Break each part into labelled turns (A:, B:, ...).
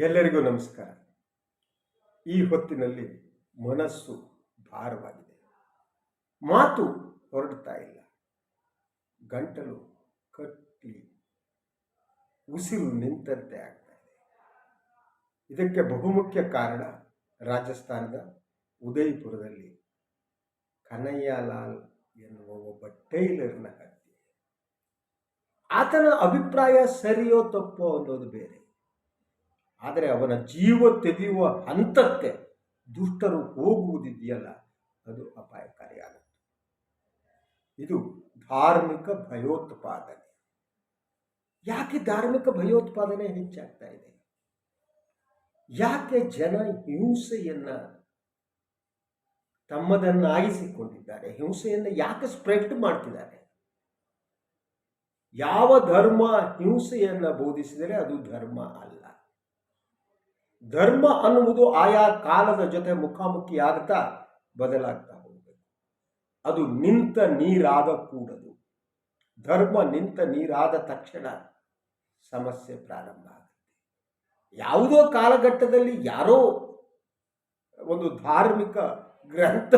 A: ಎಲ್ಲರಿಗೂ ನಮಸ್ಕಾರ. ಈ ಹೊತ್ತಿನಲ್ಲಿ ಮನಸ್ಸು ಭಾರವಾಗಿದೆ. ಮಾತು ಹೊರಡ್ತಾ ಇಲ್ಲ. ಗಂಟಲು ಕಟ್ಟಿ ಉಸಿರು ನಿಂತಂತೆ ಆಗ್ತಾ ಇದೆ. ಇದಕ್ಕೆ ಬಹುಮುಖ್ಯ ಕಾರಣ ರಾಜಸ್ಥಾನದ ಉದಯಪುರದಲ್ಲಿ ಕನಯ್ಯಲಾಲ್ ಎನ್ನುವ ಒಬ್ಬ ಟೈಲರ್ನ ಹತ್ಯೆ. ಆತನ ಅಭಿಪ್ರಾಯ ಸರಿಯೋ ತಪ್ಪೋ ಅನ್ನೋದು ಬೇರೆ. ಆದರೆ ಅವನ ಜೀವ ತೆಗೆಯುವ ಹಂತಕ್ಕೆ ದುಷ್ಟರು ಹೋಗುವುದಿದೆಯಲ್ಲ, ಅದು ಅಪಾಯಕಾರಿಯಾಗುತ್ತೆ ಇದು ಧಾರ್ಮಿಕ ಭಯೋತ್ಪಾದನೆ. ಯಾಕೆ ಧಾರ್ಮಿಕ ಭಯೋತ್ಪಾದನೆ ಹೆಚ್ಚಾಗ್ತಾ ಇದೆ? ಯಾಕೆ ಜನ ಹಿಂಸೆಯನ್ನು ತಮ್ಮದನ್ನಾಗಿಸಿಕೊಂಡಿದ್ದಾರೆ? ಹಿಂಸೆಯನ್ನು ಯಾಕೆ ಸ್ಪ್ರೆಡ್ ಮಾಡ್ತಿದ್ದಾರೆ? ಯಾವ ಧರ್ಮ ಹಿಂಸೆಯನ್ನು ಬೋಧಿಸಿದರೆ ಅದು ಧರ್ಮ ಅಲ್ಲ. ಧರ್ಮ ಅನ್ನುವುದು ಆಯಾ ಕಾಲದ ಜೊತೆ ಮುಖಾಮುಖಿ ಆಗ್ತಾ ಬದಲಾಗ್ತಾ ಹೋಗಬೇಕು. ಅದು ನಿಂತ ನೀರಾಗಕೂಡದು ಧರ್ಮ ನಿಂತ ನೀರಾದ ತಕ್ಷಣ ಸಮಸ್ಯೆ ಪ್ರಾರಂಭ ಆಗುತ್ತೆ. ಯಾವುದೋ ಕಾಲಘಟ್ಟದಲ್ಲಿ ಯಾರೋ ಒಂದು ಧಾರ್ಮಿಕ ಗ್ರಂಥ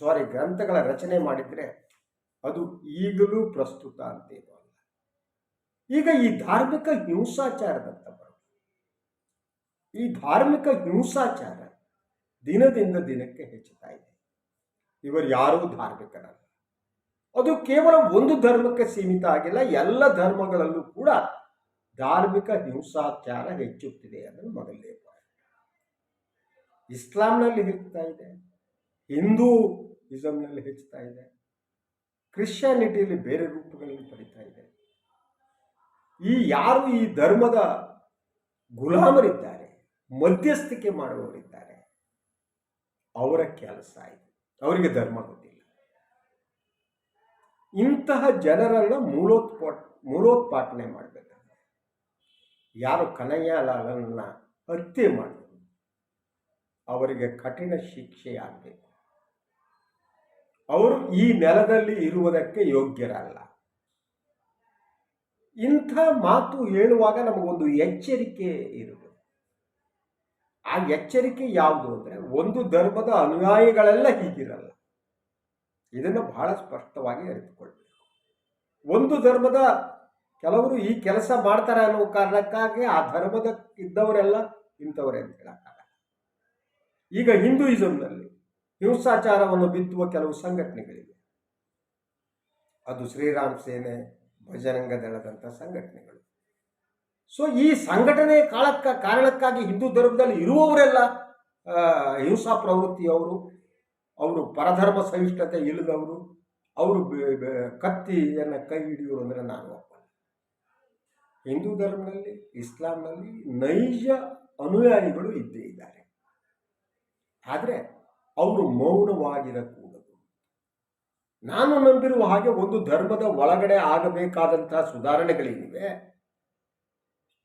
A: ಸಾರಿ ಗ್ರಂಥಗಳ ರಚನೆ ಮಾಡಿದರೆ ಅದು ಈಗಲೂ ಪ್ರಸ್ತುತ ಅಂತೇನು ಅಲ್ಲ. ಈಗ ಈ ಧಾರ್ಮಿಕ ಹಿಂಸಾಚಾರದತ್ತ ಬರೋದು ಈ ಧಾರ್ಮಿಕ ಹಿಂಸಾಚಾರ ದಿನದಿಂದ ದಿನಕ್ಕೆ ಹೆಚ್ಚುತ್ತಾ ಇದೆ. ಇವರು ಯಾರೂ ಧಾರ್ಮಿಕರಲ್ಲ. ಅದು ಕೇವಲ ಒಂದು ಧರ್ಮಕ್ಕೆ ಸೀಮಿತ ಆಗಿಲ್ಲ, ಎಲ್ಲ ಧರ್ಮಗಳಲ್ಲೂ ಕೂಡ ಧಾರ್ಮಿಕ ಹಿಂಸಾಚಾರ ಹೆಚ್ಚುತ್ತಿದೆ ಅನ್ನೋದು ಮೊದಲನೇ ಇಸ್ಲಾಂನಲ್ಲಿ ಹೆಚ್ಚುತ್ತಾ ಇದೆ ಹಿಂದೂ ಇಸಮ್ನಲ್ಲಿ ಹೆಚ್ಚುತ್ತಾ ಇದೆ, ಕ್ರಿಶ್ಚಿಯಾನಿಟಿಯಲ್ಲಿ ಬೇರೆ ರೂಪಗಳಲ್ಲಿ ಪಡಿತಾ ಇದೆ. ಈ ಯಾರು ಈ ಧರ್ಮದ ಗುಲಾಮರಿದ್ದಾರೆ ಮಧ್ಯಸ್ಥಿಕೆ ಮಾಡುವವರಿದ್ದಾರೆ. ಅವರ ಕೆಲಸ ಇದು. ಅವರಿಗೆ ಧರ್ಮ ಗೊತ್ತಿಲ್ಲ. ಇಂತಹ ಜನರನ್ನ ಮೂಲೋತ್ಪಾಟ್ ಮೂಲೋತ್ಪಾಟನೆ ಮಾಡಬೇಕಾದ್ರೆ ಯಾರು ಕನಯ್ಯಲಾಲನ್ನ ಹತ್ಯೆ ಮಾಡಿದ್ರು ಅವರಿಗೆ ಕಠಿಣ ಶಿಕ್ಷೆ ಆಗಬೇಕು ಅವರು ಈ ನೆಲದಲ್ಲಿ ಇರುವುದಕ್ಕೆ ಯೋಗ್ಯರಲ್ಲ. ಇಂಥ ಮಾತು ಹೇಳುವಾಗ ನಮಗೊಂದು ಎಚ್ಚರಿಕೆ ಇರುವುದು. ಆ ಎಚ್ಚರಿಕೆ ಯಾವುದು ಅಂದರೆ ಒಂದು ಧರ್ಮದ ಅನುಯಾಯಿಗಳೆಲ್ಲ ಹೀಗಿರಲ್ಲ. ಇದನ್ನು ಬಹಳ ಸ್ಪಷ್ಟವಾಗಿ ಅರಿತುಕೊಳ್ಬೇಕು. ಒಂದು ಧರ್ಮದ ಕೆಲವರು ಈ ಕೆಲಸ ಮಾಡ್ತಾರೆ ಅನ್ನೋ ಕಾರಣಕ್ಕಾಗಿ ಆ ಧರ್ಮದ ಇದ್ದವರೆಲ್ಲ ಇಂಥವರೇ ಅಂತ ಹೇಳಕ್ಕಾಗಲ್ಲ ಈಗ ಹಿಂದೂಯಿಸಂನಲ್ಲಿ ಹಿಂಸಾಚಾರವನ್ನು ಬಿತ್ತುವ ಕೆಲವು ಸಂಘಟನೆಗಳಿವೆ. ಅದು ಶ್ರೀರಾಮ್ ಸೇನೆ ಭಜರಂಗ ದಳದಂಥ ಸಂಘಟನೆಗಳು. ಸೊ ಈ ಸಂಘಟನೆ ಕಾಲಕ್ಕ ಕಾರಣಕ್ಕಾಗಿ ಹಿಂದೂ ಧರ್ಮದಲ್ಲಿ ಇರುವವರೆಲ್ಲ ಹಿಂಸಾ ಪ್ರವೃತ್ತಿಯವರು ಅವರು ಪರಧರ್ಮ ಸಹಿಷ್ಣುತೆ ಇಲ್ಲದವರು, ಅವರು ಕತ್ತಿಯನ್ನು ಕೈ ಹಿಡಿಯೋರು ಅಂದರೆ ನಾನು ಹಿಂದೂ ಧರ್ಮದಲ್ಲಿ, ಇಸ್ಲಾಂನಲ್ಲಿ ನೈಜ ಅನುಯಾಯಿಗಳು ಇದ್ದೇ ಇದ್ದಾರೆ. ಆದರೆ, ಅವರು ಮೌನವಾಗಿರಕೂಡದು ನಾನು ನಂಬಿರುವ ಹಾಗೆ ಒಂದು ಧರ್ಮದ ಒಳಗಡೆ ಆಗಬೇಕಾದಂತಹ ಸುಧಾರಣೆಗಳೇನಿವೆ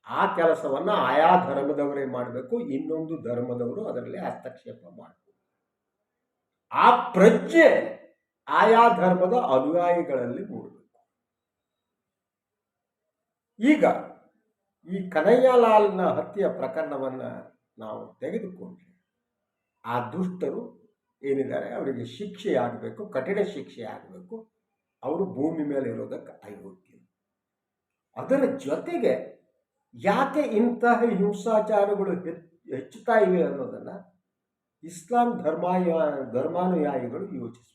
A: ಆ ಕೆಲಸವನ್ನು ಆಯಾ ಧರ್ಮದವರೇ ಮಾಡಬೇಕು, ಇನ್ನೊಂದು ಧರ್ಮದವರು ಅದರಲ್ಲಿ ಹಸ್ತಕ್ಷೇಪ ಮಾಡಬೇಕು. ಆ ಪ್ರಜ್ಞೆ ಆಯಾ ಧರ್ಮದ ಅನುಯಾಯಿಗಳಲ್ಲಿ ಮೂಡಬೇಕು. ಈಗ ಈ ಕನಯ್ಯಲಾಲ್ನ ಹತ್ಯೆಯ ಪ್ರಕರಣವನ್ನು ನಾವು ತೆಗೆದುಕೊಂಡ್ರೆ, ಆ ದುಷ್ಟರು ಏನಿದ್ದಾರೆ? ಅವರಿಗೆ ಶಿಕ್ಷೆ ಆಗಬೇಕು, ಕಠಿಣ ಶಿಕ್ಷೆ ಆಗಬೇಕು. ಅವರು ಭೂಮಿ ಮೇಲೆ ಇರೋದಕ್ಕೆ ಅಯೋಗ್ಯ ಅದರ ಜೊತೆಗೆ ಯಾಕೆ ಇಂತಹ ಹಿಂಸಾಚಾರಗಳು ಹೆಚ್ಚ್- ಹೆಚ್ಚುತ್ತಾ ಇವೆ ಅನ್ನೋದನ್ನು ಇಸ್ಲಾಂ ಧರ್ಮಾಯ ಧರ್ಮಾನುಯಾಯಿಗಳು ಯೋಚಿಸಬೇಕು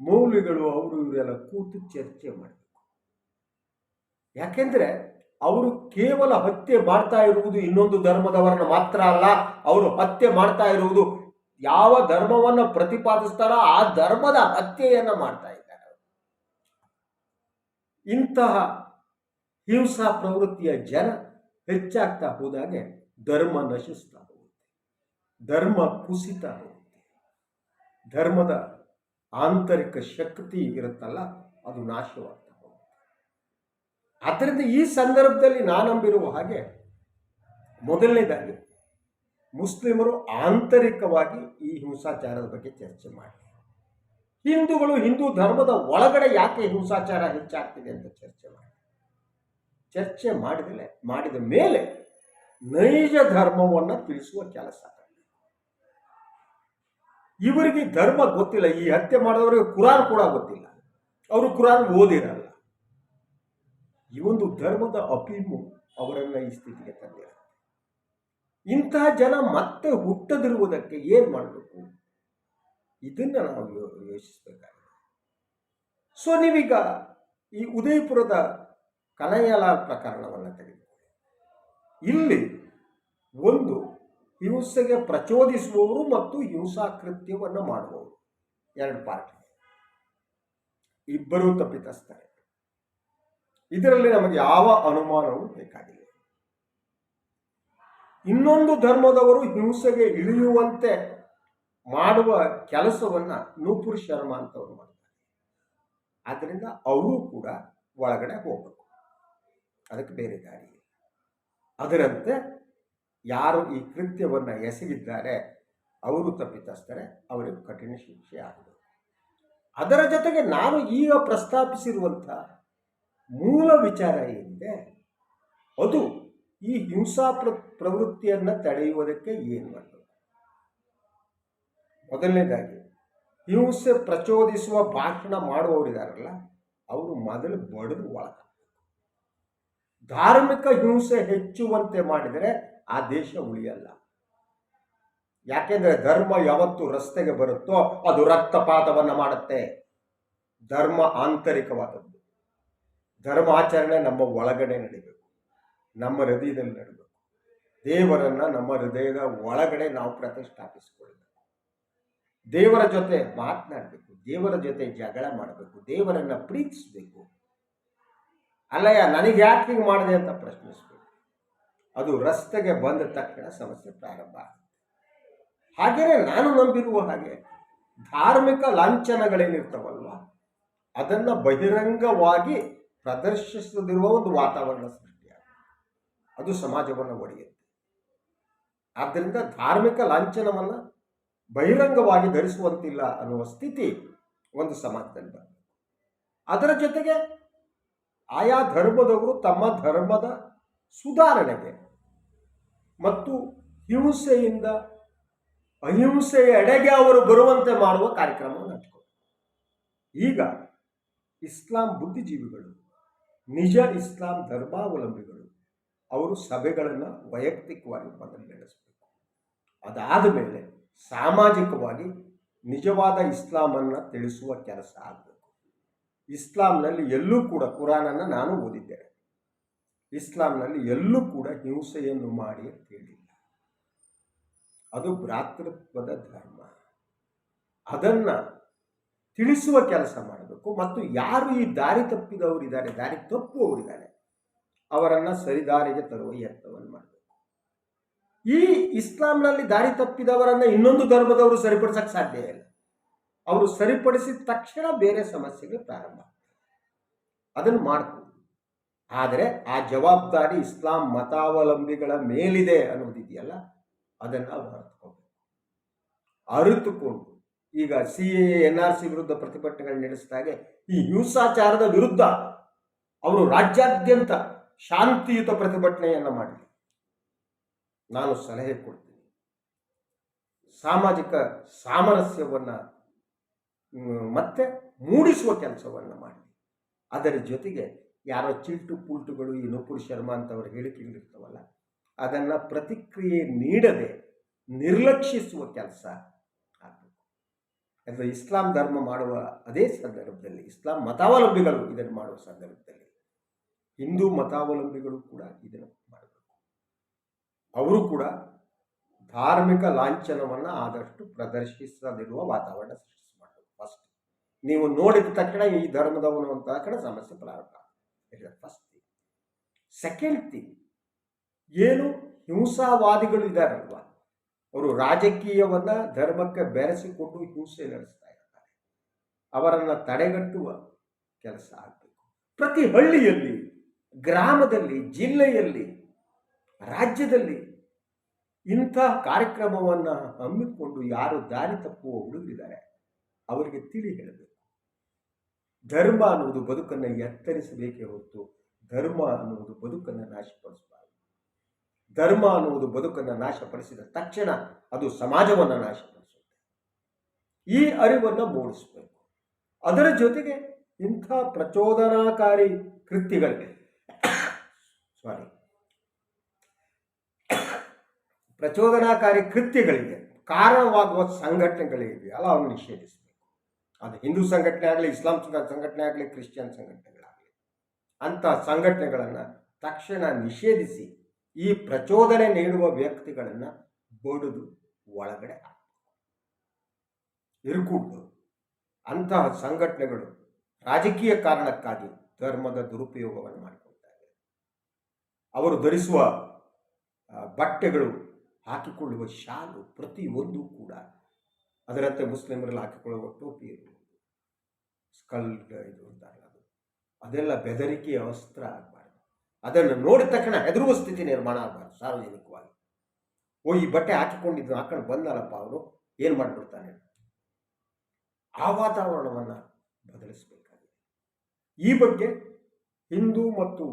A: ಮೌಲ್ಯಗಳು ಅವರು ಇವರೆಲ್ಲ ಕೂತು ಚರ್ಚೆ ಮಾಡಬೇಕು ಯಾಕೆಂದ್ರೆ ಅವರು ಕೇವಲ ಹತ್ಯೆ ಮಾಡ್ತಾ ಇರುವುದು ಇನ್ನೊಂದು ಧರ್ಮದವರನ್ನ ಮಾತ್ರ ಅಲ್ಲ, ಅವರು ಹತ್ಯೆ ಮಾಡ್ತಾ ಇರುವುದು ಯಾವ ಧರ್ಮವನ್ನು ಪ್ರತಿಪಾದಿಸ್ತಾರೋ ಆ ಧರ್ಮದ ಹತ್ಯೆಯನ್ನು ಮಾಡ್ತಾ ಇದ್ದಾರೆ. ಇಂತಹ ಹಿಂಸಾ ಪ್ರವೃತ್ತಿಯ ಜನ ಹೆಚ್ಚಾಗ್ತಾ ಹೋದಾಗೆ ಧರ್ಮ ನಶಿಸ್ತಾ ಹೋಗುತ್ತೆ. ಧರ್ಮ ಕುಸಿತ ಹೋಗುತ್ತೆ. ಧರ್ಮದ ಆಂತರಿಕ ಶಕ್ತಿ ಇರುತ್ತಲ್ಲ, ಅದು ನಾಶವಾಗ್ತಾ ಹೋಗುತ್ತೆ. ಆದ್ದರಿಂದ ಈ ಸಂದರ್ಭದಲ್ಲಿ ನಾನಂಬಿರುವ ಹಾಗೆ ಮೊದಲನೇದಾಗಿ ಮುಸ್ಲಿಮರು ಆಂತರಿಕವಾಗಿ ಈ ಹಿಂಸಾಚಾರದ ಬಗ್ಗೆ ಚರ್ಚೆ ಮಾಡಿ. ಹಿಂದೂಗಳು ಹಿಂದೂ ಧರ್ಮದ ಒಳಗಡೆ ಯಾಕೆ ಹಿಂಸಾಚಾರ ಹೆಚ್ಚಾಗ್ತಿದೆ ಅಂತ ಚರ್ಚೆ ಮಾಡಿ. ಚರ್ಚೆ ಮಾಡಿದಲೆ, ಮಾಡಿದ ಮೇಲೆ ನೈಜ ಧರ್ಮವನ್ನು ತಿಳಿಸುವ ಕೆಲಸ. ಇವರಿಗೆ ಧರ್ಮ ಗೊತ್ತಿಲ್ಲ, ಈ ಹತ್ಯೆ ಮಾಡಿದವರಿಗೆ ಕುರಾನ್ ಕೂಡ ಗೊತ್ತಿಲ್ಲ. ಅವರು ಕುರಾನ್ ಓದಿರಲ್ಲ. ಈ ಒಂದು ಧರ್ಮದ ಅಪೀಮು ಅವರನ್ನ ಈ ಸ್ಥಿತಿಗೆ ತಂದಿರ ಇಂತಹ ಜನ ಮತ್ತೆ ಹುಟ್ಟದಿರುವುದಕ್ಕೆ ಏನು ಮಾಡಬೇಕು? ಇದನ್ನ ನಾವು ಯೋಚಿಸಬೇಕಾಗಿದೆ. ಸೊ, ನೀವೀಗ ಈ ಉದಯಪುರದ ಕನಯ್ಯಲಾಲ್ ಪ್ರಕರಣವನ್ನು ತೆಗೆದುಕೊಳ್ಳಿ ಇಲ್ಲಿ ಒಂದು ಹಿಂಸೆಗೆ ಪ್ರಚೋದಿಸುವವರು ಮತ್ತು ಹಿಂಸಾ ಕೃತ್ಯವನ್ನು ಮಾಡುವವರು. ಎರಡು ಪಾರ್ಟಿ ಇಬ್ಬರೂ ತಪ್ಪಿತಸ್ಥರೆ. ಇದರಲ್ಲಿ ನಮಗೆ ಯಾವ ಅನುಮಾನವೂ ಬೇಕಾಗಿಲ್ಲ. ಇನ್ನೊಂದು ಧರ್ಮದವರು ಹಿಂಸೆಗೆ ಇಳಿಯುವಂತೆ ಮಾಡುವ ಕೆಲಸವನ್ನ ನೂಪುರ್ ಶರ್ಮಾ ಅಂತವರು ಮಾಡ್ತಾರೆ. ಆದ್ದರಿಂದ ಅವರು ಕೂಡ ಒಳಗಡೆ ಹೋಗಬೇಕು. ಅದಕ್ಕೆ ಬೇರೆ ದಾರಿ ಅದರಂತೆ ಯಾರು ಈ ಕೃತ್ಯವನ್ನು ಎಸಗಿದ್ದಾರೆ, ಅವರು ತಪ್ಪಿತಸ್ಥರೆ ಅವರಿಗೆ ಕಠಿಣ ಶಿಕ್ಷೆ ಆಗಿದೆ ಅದರ ಜೊತೆಗೆ ನಾನು ಈಗ ಪ್ರಸ್ತಾಪಿಸಿರುವಂಥ ಮೂಲ ವಿಚಾರ ಏನಿದೆ, ಅದು ಈ ಹಿಂಸಾ ಪ್ರ, ಪ್ರವೃತ್ತಿಯನ್ನು ತಡೆಯುವುದಕ್ಕೆ ಏನು ಮಾಡಬೇಕು? ಮೊದಲನೇದಾಗಿ, ಹಿಂಸೆ ಪ್ರಚೋದಿಸುವ ಭಾಷಣ ಮಾಡುವವರಿದಾರಲ್ಲ, ಅವರು ಮೊದಲು ಬಡಿದು ಒಳಗ. ಧಾರ್ಮಿಕ ಹಿಂಸೆ ಹೆಚ್ಚುವಂತೆ ಮಾಡಿದರೆ ಆ ದೇಶ ಉಳಿಯಲ್ಲ. ಯಾಕೆಂದ್ರೆ ಧರ್ಮ ಯಾವತ್ತು ರಸ್ತೆಗೆ ಬರುತ್ತೋ ಅದು ರಕ್ತಪಾತವನ್ನು ಮಾಡುತ್ತೆ. ಧರ್ಮ ಆಂತರಿಕವಾದದ್ದು. ಧರ್ಮಾಚರಣೆ ನಮ್ಮ ಒಳಗಡೆ ನಡಿಬೇಕು. ನಮ್ಮ ಹೃದಯದಲ್ಲಿ ನಡಬೇಕು. ದೇವರನ್ನ ನಮ್ಮ ಹೃದಯದ ಒಳಗಡೆ ನಾವು ಪ್ರತಿಷ್ಠಾಪಿಸಿಕೊಳ್ಳಬೇಕು. ದೇವರ ಜೊತೆ ಮಾತನಾಡಬೇಕು. ದೇವರ ಜೊತೆ ಜಗಳ ಮಾಡಬೇಕು. ದೇವರನ್ನ ಪ್ರೀತಿಸಬೇಕು. ಅಲ್ಲಯ್ಯ, ನನಗೆ ಯಾಕೆ ಹಿಂಗೆ ಮಾಡಿದೆ ಅಂತ ಪ್ರಶ್ನಿಸ್ಬೇಕು. ಅದು ರಸ್ತೆಗೆ ಬಂದ ತಕ್ಷಣ ಸಮಸ್ಯೆ ಪ್ರಾರಂಭ ಹಾಗೆಯೇ ನಾನು ನಂಬಿರುವ ಹಾಗೆ ಧಾರ್ಮಿಕ ಲಾಂಛನಗಳೇನಿರ್ತಾವಲ್ವ, ಅದನ್ನು ಬಹಿರಂಗವಾಗಿ ಪ್ರದರ್ಶಿಸದಿರುವ ಒಂದು ವಾತಾವರಣ ಸೃಷ್ಟಿಯಾಗುತ್ತೆ ಅದು ಸಮಾಜವನ್ನು ಒಡೆಯುತ್ತೆ. ಆದ್ದರಿಂದ ಧಾರ್ಮಿಕ ಲಾಂಛನವನ್ನು ಬಹಿರಂಗವಾಗಿ ಧರಿಸುವಂತಿಲ್ಲ ಅನ್ನುವ ಸ್ಥಿತಿ ಒಂದು ಸಮಾಜದಲ್ಲಿ ಬರ್ತದೆ ಅದರ ಜೊತೆಗೆ ಆಯಾ ಧರ್ಮದವರು ತಮ್ಮ ಧರ್ಮದ ಸುಧಾರಣೆಗೆ ಮತ್ತು ಹಿಂಸೆಯಿಂದ ಅಹಿಂಸೆಯ ಎಡೆಗೆ ಅವರು ಬರುವಂತೆ ಮಾಡುವ ಕಾರ್ಯಕ್ರಮವನ್ನು ಹಚ್ಕೊಂಡು ಈಗ ಇಸ್ಲಾಂ ಬುದ್ಧಿಜೀವಿಗಳು, ನಿಜ ಇಸ್ಲಾಂ ಧರ್ಮಾವಲಂಬಿಗಳು, ಅವರು ಸಭೆಗಳನ್ನು ವೈಯಕ್ತಿಕವಾಗಿ ಮೊದಲು ನಡೆಸಬೇಕು. ಅದಾದ ಮೇಲೆ ಸಾಮಾಜಿಕವಾಗಿ ನಿಜವಾದ ಇಸ್ಲಾಮನ್ನು ತಿಳಿಸುವ ಕೆಲಸ ಆಗಬೇಕು. ಇಸ್ಲಾಂನಲ್ಲಿ ಎಲ್ಲೂ ಕೂಡ ಕುರಾನನ್ನು ನಾನು ಓದಿದ್ದೇನೆ. ಇಸ್ಲಾಂನಲ್ಲಿ ಎಲ್ಲೂ ಕೂಡ ಹಿಂಸೆಯನ್ನು ಮಾಡಿ ಹೇಳಿಲ್ಲ. ಅದು ಭ್ರಾತೃತ್ವದ ಧರ್ಮ. ಅದನ್ನು ತಿಳಿಸುವ ಕೆಲಸ ಮಾಡಬೇಕು. ಮತ್ತು ಯಾರು ಈ ದಾರಿ ತಪ್ಪಿದವರಿದ್ದಾರೆ, ದಾರಿ ತಪ್ಪುವವರಿದ್ದಾರೆ, ಅವರನ್ನು ಸರಿದಾರಿಗೆ ತರುವ ಯತ್ನವನ್ನು ಮಾಡಬೇಕು. ಈ ಇಸ್ಲಾಂನಲ್ಲಿ ದಾರಿ ತಪ್ಪಿದವರನ್ನು ಇನ್ನೊಂದು ಧರ್ಮದವರು ಸರಿಪಡಿಸಕ್ಕೆ ಸಾಧ್ಯ ಇಲ್ಲ. ಅವರು ಸರಿಪಡಿಸಿದ ತಕ್ಷಣ ಬೇರೆ ಸಮಸ್ಯೆಗಳು ಪ್ರಾರಂಭ. ಅದನ್ನು ಮಾಡ್ಬೋದು ಆದರೆ ಆ ಜವಾಬ್ದಾರಿ ಇಸ್ಲಾಂ ಮತಾವಲಂಬಿಗಳ ಮೇಲಿದೆ ಅನ್ನೋದಿದೆಯಲ್ಲ ಅದನ್ನು ಅವ್ರು ಅರ್ಥಕೋಬೇಕು ಅರಿತುಕೊಂಡು, ಈಗ C A, N R C ವಿರುದ್ಧ ಪ್ರತಿಭಟನೆಗಳು ನಡೆಸಿದಾಗೆ ಈ ಹಿಂಸಾಚಾರದ ವಿರುದ್ಧ ಅವರು ರಾಜ್ಯಾದ್ಯಂತ ಶಾಂತಿಯುತ ಪ್ರತಿಭಟನೆಯನ್ನು ಮಾಡಲಿ ನಾನು ಸಲಹೆ ಕೊಡ್ತೀನಿ. ಸಾಮಾಜಿಕ ಸಾಮರಸ್ಯವನ್ನು ಮತ್ತೆ ಮೂಡಿಸುವ ಕೆಲಸವನ್ನು ಮಾಡಿ. ಅದರ ಜೊತೆಗೆ ಯಾರೋ ಚಿಲ್ಟು ಪುಲ್ಟುಗಳು, ಈ ನುಪುರ್ ಶರ್ಮಾ ಅಂತವ್ರು ಹೇಳಿಕೆಗಳಿರ್ತಾವಲ್ಲ ಅದನ್ನು ಪ್ರತಿಕ್ರಿಯೆ ನೀಡದೆ ನಿರ್ಲಕ್ಷಿಸುವ ಕೆಲಸ ಆಗಬೇಕು. ಅಂದರೆ ಇಸ್ಲಾಂ ಧರ್ಮ ಮಾಡುವ ಅದೇ ಸಂದರ್ಭದಲ್ಲಿ, ಇಸ್ಲಾಂ ಮತಾವಲಂಬಿಗಳು ಇದನ್ನು ಮಾಡುವ ಸಂದರ್ಭದಲ್ಲಿ, ಹಿಂದೂ ಮತಾವಲಂಬಿಗಳು ಕೂಡ ಇದನ್ನು ಮಾಡಬೇಕು. ಅವರು ಕೂಡ ಧಾರ್ಮಿಕ ಲಾಂಛನವನ್ನು ಆದಷ್ಟು ಪ್ರದರ್ಶಿಸದಿರುವ ವಾತಾವರಣ ಸೃಷ್ಟಿ ನೀವು ನೋಡಿದ ತಕ್ಷಣ ಈ ಧರ್ಮದವನು ಅಂತ ಕಡೆ ಸಮಸ್ಯೆ ಪ್ರಾರಂಭ. ಆಗುತ್ತೆ ಫಸ್ಟ್ ಥಿಂಗ್ ಸೆಕೆಂಡ್ ಥಿಂಗ್ ಏನು ಹಿಂಸಾವಾದಿಗಳು ಇದ್ದಾರಲ್ವ? ಅವರು ರಾಜಕೀಯವನ್ನ ಧರ್ಮಕ್ಕೆ ಬೆರೆಸಿಕೊಂಡು ಹಿಂಸೆ ನಡೆಸ್ತಾ ಇರ್ತಾರೆ. ಅವರನ್ನು ತಡೆಗಟ್ಟುವ ಕೆಲಸ ಆಗಬೇಕು. ಪ್ರತಿ ಹಳ್ಳಿಯಲ್ಲಿ, ಗ್ರಾಮದಲ್ಲಿ, ಜಿಲ್ಲೆಯಲ್ಲಿ, ರಾಜ್ಯದಲ್ಲಿ ಇಂಥ ಕಾರ್ಯಕ್ರಮವನ್ನು ಹಮ್ಮಿಕೊಂಡು ಯಾರು ದಾರಿ ತಪ್ಪುವ ಹುಡುಗರಿದ್ದಾರೆ, ಅವರಿಗೆ ತಿಳಿ ಹೇಳಬೇಕು. ಧರ್ಮ ಅನ್ನುವುದು ಬದುಕನ್ನು ಎತ್ತರಿಸಬೇಕೇ ಹೊತ್ತು ಧರ್ಮ ಅನ್ನುವುದು ಬದುಕನ್ನು ನಾಶಪಡಿಸಬಾರದು. ಧರ್ಮ ಅನ್ನುವುದು ಬದುಕನ್ನು ನಾಶಪಡಿಸಿದ ತಕ್ಷಣ ಅದು ಸಮಾಜವನ್ನು ನಾಶಪಡಿಸುತ್ತೆ. ಈ ಅರಿವನ್ನು ಮೂಡಿಸಬೇಕು. ಅದರ ಜೊತೆಗೆ ಇಂಥ ಪ್ರಚೋದನಾಕಾರಿ ಕೃತ್ಯಗಳಿಗೆ ಸಾರಿ ಪ್ರಚೋದನಾಕಾರಿ ಕೃತ್ಯಗಳಿಗೆ ಕಾರಣವಾಗುವ ಸಂಘಟನೆಗಳಿವೆಯಲ್ಲ ಅವನ್ನು ನಿಷೇಧಿಸಬೇಕು. ಅದು ಹಿಂದೂ ಸಂಘಟನೆ ಆಗಲಿ, ಇಸ್ಲಾಂ ಸಂಘ- ಸಂಘಟನೆ ಆಗಲಿ, ಕ್ರಿಶ್ಚಿಯನ್ ಸಂಘಟನೆಗಳಾಗಲಿ, ಅಂಥ ಸಂಘಟನೆಗಳನ್ನು ತಕ್ಷಣ ನಿಷೇಧಿಸಿ ಈ ಪ್ರಚೋದನೆ ನೀಡುವ ವ್ಯಕ್ತಿಗಳನ್ನು ಬಡಿದು, ಒಳಗಡೆ. ಇರುಕೂಡ್ದು ಅಂತಹ ಸಂಘಟನೆಗಳು ರಾಜಕೀಯ ಕಾರಣಕ್ಕಾಗಿ ಧರ್ಮದ ದುರುಪಯೋಗವನ್ನು ಮಾಡಿಕೊಳ್ತಾರೆ ಅವರು ಧರಿಸುವ ಬಟ್ಟೆಗಳು ಹಾಕಿಕೊಳ್ಳುವ ಶಾಲು ಪ್ರತಿಯೊಂದು ಕೂಡ ಅದರಂತೆ ಮುಸ್ಲಿಮರಲ್ಲಿ ಹಾಕಿಕೊಳ್ಳುವ ಟೋಪಿ ಇರ್ಬೋದು ಸ್ಕಲ್ ಇದು ಅಂತಾರಲ್ಲ ಅದು. ಅದೆಲ್ಲ ಬೆದರಿಕೆಯ ಅಸ್ತ್ರ ಆಗಬಾರ್ದು. ಅದನ್ನು ನೋಡಿದ ತಕ್ಷಣ ಹೆದರುವ ಸ್ಥಿತಿ ನಿರ್ಮಾಣ ಆಗಬಾರ್ದು, ಸಾರ್ವಜನಿಕವಾಗಿ. ಓ, ಈ ಬಟ್ಟೆ ಹಾಕಿಕೊಂಡಿದ್ದು ಹಾಕೊಂಡು ಬಂದಲ್ಲಪ್ಪ ಅವರು ಏನು ಮಾಡಿಬಿಡ್ತಾನೆ? ಆ ವಾತಾವರಣವನ್ನು ಬದಲಿಸಬೇಕಾಗಿದೆ. ಈ ಬಗ್ಗೆ ಹಿಂದೂ ಮತ್ತು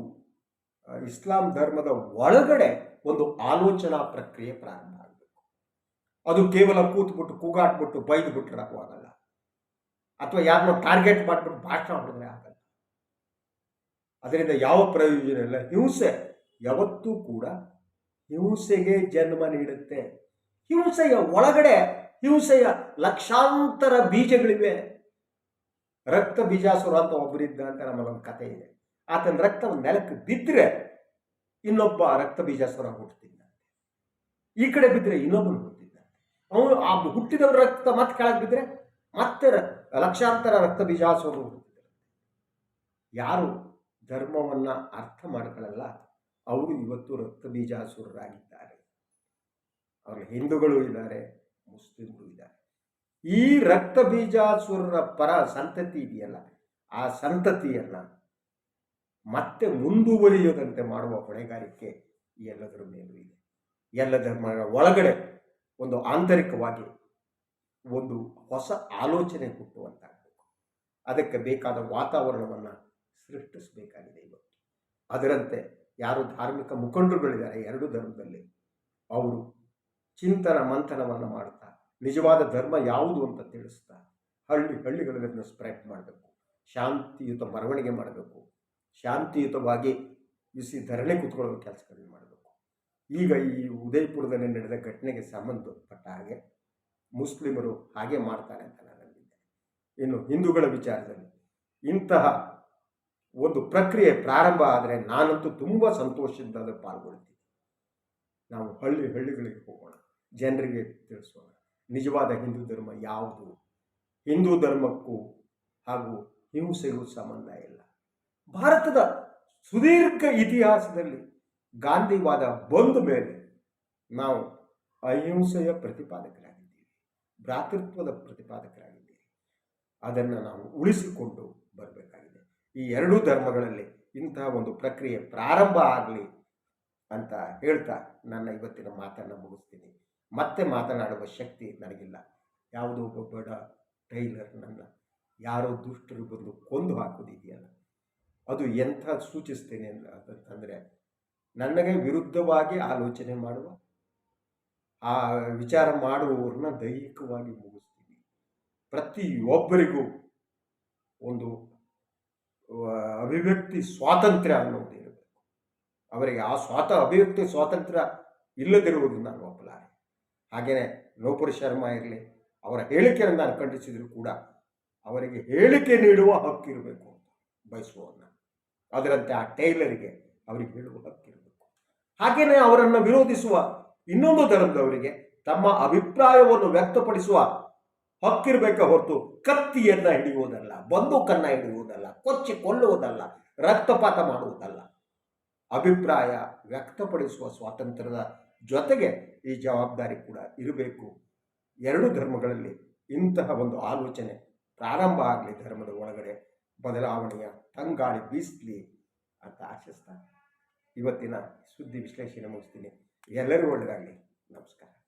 A: ಇಸ್ಲಾಂ ಧರ್ಮದ ಒಳಗಡೆ ಒಂದು ಆಲೋಚನಾ ಪ್ರಕ್ರಿಯೆ ಪ್ರಾರಂಭ ಆಗಬೇಕು ಅದು ಕೇವಲ ಕೂತ್ಬಿಟ್ಟು ಕೂಗಾಟ್ಬಿಟ್ಟು ಬೈದು ಬಿಟ್ಟಿರೋಕ್ಕೂ ಆಗಲ್ಲ. ಅಥವಾ ಯಾರನ್ನೋ ಟಾರ್ಗೆಟ್ ಮಾಡಿಬಿಟ್ಟು ಭಾಷಣ ಮಾಡಿದ್ರೆ ಆಗಲ್ಲ. ಅದರಿಂದ ಯಾವ ಪ್ರಯೋಜನ ಇಲ್ಲ. ಹಿಂಸೆ ಯಾವತ್ತೂ ಕೂಡ ಹಿಂಸೆಗೆ ಜನ್ಮ ನೀಡುತ್ತೆ. ಹಿಂಸೆಯ ಒಳಗಡೆ, ಹಿಂಸೆಯ ಲಕ್ಷಾಂತರ ಬೀಜಗಳಿವೆ. ರಕ್ತ ಬೀಜಾಸುರ ಅಂತ ಒಬ್ಬರಿದ್ದ ಅಂತ ನಮ್ಮಲ್ಲೊಂದು ಕಥೆ ಇದೆ. ಆತನ ರಕ್ತ ನೆಲಕ್ಕೆ ಬಿದ್ದರೆ ಇನ್ನೊಬ್ಬ ರಕ್ತ ಬೀಜಾಸುರ ಹುಟ್ಟುತ್ತಿದ್ದ ಈ ಕಡೆ ಬಿದ್ದರೆ ಇನ್ನೊಬ್ಬನು ಅವನು ಆ ಹುಟ್ಟಿದವರ ರಕ್ತ ಮತ್ತೆ ಕೆಳಗೆ ಬಿದ್ದರೆ ಮತ್ತೆ ಲಕ್ಷಾಂತರ ರಕ್ತ ಹುಟ್ಟುತ್ತಿದ್ದಾರೆ ಯಾರು ಧರ್ಮವನ್ನ ಅರ್ಥ ಮಾಡ್ಕೊಳ್ಳಲ್ಲ, ಅವರು ಇವತ್ತು ರಕ್ತ ಬೀಜಾಸುರರಾಗಿದ್ದಾರೆ. ಅವರು ಹಿಂದೂಗಳು ಇದ್ದಾರೆ, ಮುಸ್ಲಿಮ್ಗಳು ಇದ್ದಾರೆ. ಈ ರಕ್ತ ಬೀಜಾಸುರರ ಪರ ಸಂತತಿ ಇದೆಯಲ್ಲ, ಆ ಸಂತತಿಯನ್ನು ಮತ್ತೆ ಮುಂದುವರಿಯದಂತೆ ಮಾಡುವ ಹೊಣೆಗಾರಿಕೆ ಎಲ್ಲದರ ಮೇಲೂ ಇದೆ. ಎಲ್ಲ ಧರ್ಮಗಳ ಒಳಗಡೆ ಒಂದು ಆಂತರಿಕವಾಗಿ ಒಂದು ಹೊಸ ಆಲೋಚನೆ ಹುಟ್ಟುವಂತಾಗಬೇಕು. ಅದಕ್ಕೆ ಬೇಕಾದ ವಾತಾವರಣವನ್ನು ಸೃಷ್ಟಿಸಬೇಕಾಗಿದೆ ಇವತ್ತು. ಅದರಂತೆ ಯಾರು ಧಾರ್ಮಿಕ ಮುಖಂಡರುಗಳಿದ್ದಾರೆ, ಎರಡು ಧರ್ಮದಲ್ಲಿ, ಅವರು ಚಿಂತನ ಮಂಥನವನ್ನು ಮಾಡ್ತಾ, ನಿಜವಾದ ಧರ್ಮ ಯಾವುದು ಅಂತ ತಿಳಿಸ್ತಾ, ಹಳ್ಳಿ ಹಳ್ಳಿಗಳಲ್ಲಿ ಅದನ್ನು ಸ್ಪ್ರೆಡ್ ಮಾಡಬೇಕು. ಶಾಂತಿಯುತ ಮೆರವಣಿಗೆ ಮಾಡಬೇಕು. ಶಾಂತಿಯುತವಾಗಿ ಬಿಸಿ ಧರಣಿ ಕೂತ್ಕೊಳ್ಳೋ ಕೆಲಸಗಳನ್ನು ಮಾಡಬೇಕು. ಈಗ ಈ ಉದಯಪುರದಲ್ಲಿ ನಡೆದ ಘಟನೆಗೆ ಸಂಬಂಧಪಟ್ಟ ಹಾಗೆ ಮುಸ್ಲಿಮರು ಹಾಗೆ ಮಾಡ್ತಾರೆ ಅಂತ ನಾನು ನಂಬಿದ್ದೆ. ಇನ್ನು ಹಿಂದೂಗಳ ವಿಚಾರದಲ್ಲಿ ಇಂತಹ ಒಂದು ಪ್ರಕ್ರಿಯೆ ಪ್ರಾರಂಭ ಆದರೆ ನಾನಂತೂ ತುಂಬ ಸಂತೋಷದಿಂದ ಅದರಲ್ಲಿ ಪಾಲ್ಗೊಳ್ತೀನಿ. ನಾವು ಹಳ್ಳಿ ಹಳ್ಳಿಗಳಿಗೆ ಹೋಗೋಣ, ಜನರಿಗೆ ತಿಳಿಸೋಣ. ನಿಜವಾದ ಹಿಂದೂ ಧರ್ಮ ಯಾವುದು? ಹಿಂದೂ ಧರ್ಮಕ್ಕೂ ಹಾಗೂ ಹಿಂಸೆಗೂ ಸಂಬಂಧ ಇಲ್ಲ. ಭಾರತದ ಸುದೀರ್ಘ ಇತಿಹಾಸದಲ್ಲಿ ಗಾಂಧಿವಾದ ಬಂದ ಮೇಲೆ ನಾವು ಅಹಿಂಸೆಯ ಪ್ರತಿಪಾದಕರಾಗಿದ್ದೀವಿ, ಭ್ರಾತೃತ್ವದ ಪ್ರತಿಪಾದಕರಾಗಿದ್ದೀವಿ. ಅದನ್ನು ನಾವು ಉಳಿಸಿಕೊಂಡು ಬರಬೇಕಾಗಿದೆ. ಈ ಎರಡೂ ಧರ್ಮಗಳಲ್ಲಿ ಇಂತಹ ಒಂದು ಪ್ರಕ್ರಿಯೆ ಪ್ರಾರಂಭ ಆಗಲಿ ಅಂತ ಹೇಳ್ತಾ ನನ್ನ ಇವತ್ತಿನ ಮಾತನ್ನು ಮುಗಿಸ್ತೀನಿ. ಮತ್ತೆ ಮಾತನಾಡುವ ಶಕ್ತಿ ನನಗಿಲ್ಲ. ಯಾವುದೋ ಒಬ್ಬ ಬಡ ಟೈಲರ್ ನನ್ನ ಯಾರೋ ದುಷ್ಟರು ಬಂದು ಕೊಂದು ಹಾಕೋದಿದೆಯಲ್ಲ. ಅದು ಎಂಥ ಸೂಚಿಸ್ತೇನೆ ಅಂತಂದರೆ ನನಗೆ ವಿರುದ್ಧವಾಗಿ ಆಲೋಚನೆ ಮಾಡುವ, ಆ ವಿಚಾರ ಮಾಡುವವ್ರನ್ನ ದೈಹಿಕವಾಗಿ ಮುಗಿಸ್ತೀನಿ. ಪ್ರತಿಯೊಬ್ಬರಿಗೂ ಒಂದು ಅಭಿವ್ಯಕ್ತಿ ಸ್ವಾತಂತ್ರ್ಯ ಅನ್ನೋದು ಇರಬೇಕು. ಅವರಿಗೆ ಆ ಸ್ವಾತ, ಅಭಿವ್ಯಕ್ತಿ ಸ್ವಾತಂತ್ರ್ಯ ಇಲ್ಲದಿರುವುದು ನಾನು ಒಪ್ಪಲಾರೆ. ಹಾಗೆಯೇ ನೌಪುರ ಶರ್ಮಾ ಇರಲಿ, ಅವರ ಹೇಳಿಕೆಯನ್ನು ನಾನು ಖಂಡಿಸಿದರೂ ಕೂಡ ಅವರಿಗೆ ಹೇಳಿಕೆ ನೀಡುವ ಹಕ್ಕು ಇರಬೇಕು ಅಂತ ಬಯಸುವವನ್ನ. ಅದರಂತೆ ಆ ಟೈಲರಿಗೆ ಅವರಿಗೆ ಹೇಳುವ ಹಕ್ಕಿರಬೇಕು. ಹಾಗೆಯೇ ಅವರನ್ನು ವಿರೋಧಿಸುವ ಇನ್ನೊಂದು ಧರ್ಮದವರಿಗೆ ತಮ್ಮ ಅಭಿಪ್ರಾಯವನ್ನು ವ್ಯಕ್ತಪಡಿಸುವ ಹಕ್ಕಿರಬೇಕೆ ಹೊರತು ಕತ್ತಿಯನ್ನ ಹಿಡಿಯುವುದಲ್ಲ, ಬಂದೂಕನ್ನ ಹಿಡಿಯುವುದಲ್ಲ, ಕೊಚ್ಚಿ ಕೊಲ್ಲುವುದಲ್ಲ, ರಕ್ತಪಾತ ಮಾಡುವುದಲ್ಲ. ಅಭಿಪ್ರಾಯ ವ್ಯಕ್ತಪಡಿಸುವ ಸ್ವಾತಂತ್ರ್ಯದ ಜೊತೆಗೆ ಈ ಜವಾಬ್ದಾರಿ ಕೂಡ ಇರಬೇಕು. ಎರಡು ಧರ್ಮಗಳಲ್ಲಿ ಇಂತಹ ಒಂದು ಆಲೋಚನೆ ಪ್ರಾರಂಭ ಆಗಲಿ ಧರ್ಮದ ಒಳಗಡೆ. ಬದಲಾವಣೆಯ ತಂಗಾಳಿ ಬೀಸಲಿ ಅಂತ ಆಶಿಸ್ತಾ ಇವತ್ತಿನ ಸುದ್ದಿ ವಿಶ್ಲೇಷಣೆ ಮುಗಿಸ್ತೀನಿ. ಎಲ್ಲರಿಗೂ ಒಳ್ಳೆಯದಾಗಲಿ ನಮಸ್ಕಾರ.